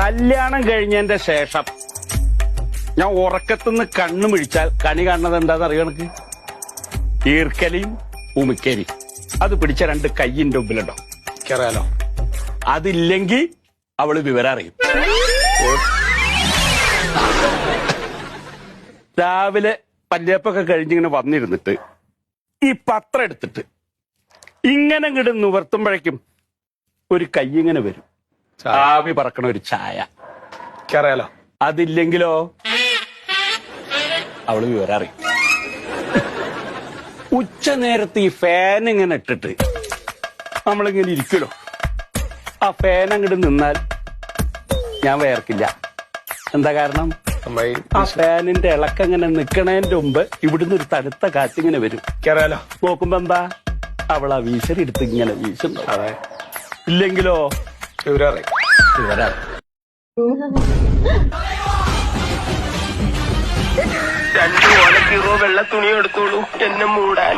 കല്യാണം കഴിഞ്ഞതിന്റെ ശേഷം ഞാൻ ഉറക്കത്തുനിന്ന് കണ്ണു മിഴിച്ചാൽ കണി കാണുന്നത് എന്താന്ന് അറിയണക്ക് ഈർക്കലിയും ഉമിക്കലിയും അത് പിടിച്ച രണ്ട് കയ്യിന്റെ ഉമ്പിലുണ്ടോ? കേറിയാലോ അതില്ലെങ്കിൽ അവൾ വിവരം അറിയും. രാവിലെ പല്ലേപ്പൊക്കെ കഴിഞ്ഞിങ്ങനെ വന്നിരുന്നിട്ട് ഈ പത്രം എടുത്തിട്ട് ഇങ്ങനെ ഇങ്ങോട്ട് നിവർത്തുമ്പോഴേക്കും ഒരു കൈ ഇങ്ങനെ വരും. ആവി പറക്കണ ഒരു ചായ. അറിയാലോ അതില്ലെങ്കിലോ? അവൾ വിവരം അറിയും. ഉച്ച നേരത്ത് ഈ ഫാൻ ഇങ്ങനെ ഇട്ടിട്ട് നമ്മളിങ്ങനെ ഇരിക്കലോ ആ ഫാൻ അങ്ങോട്ട് നിന്നാൽ ഞാൻ വേർക്കില്ല. എന്താ കാരണം? ആ ഫാനിന്റെ ഇളക്കം ഇങ്ങനെ നിക്കണതിന്റെ മുമ്പ് ഇവിടുന്ന് ഒരു തണുത്ത കാറ്റിങ്ങനെ വരും. കേറാലോ നോക്കുമ്പോ എന്താ? അവൾ ആ വീശരി എടുത്ത് ഇങ്ങനെ വീശുന്നു ഇല്ലെങ്കിലോ? അറിയാം വിവരം രണ്ടു ഓലക്കീറോ വെള്ള തുണി എടുത്തോളൂ. എന്നെ മൂടാൻ.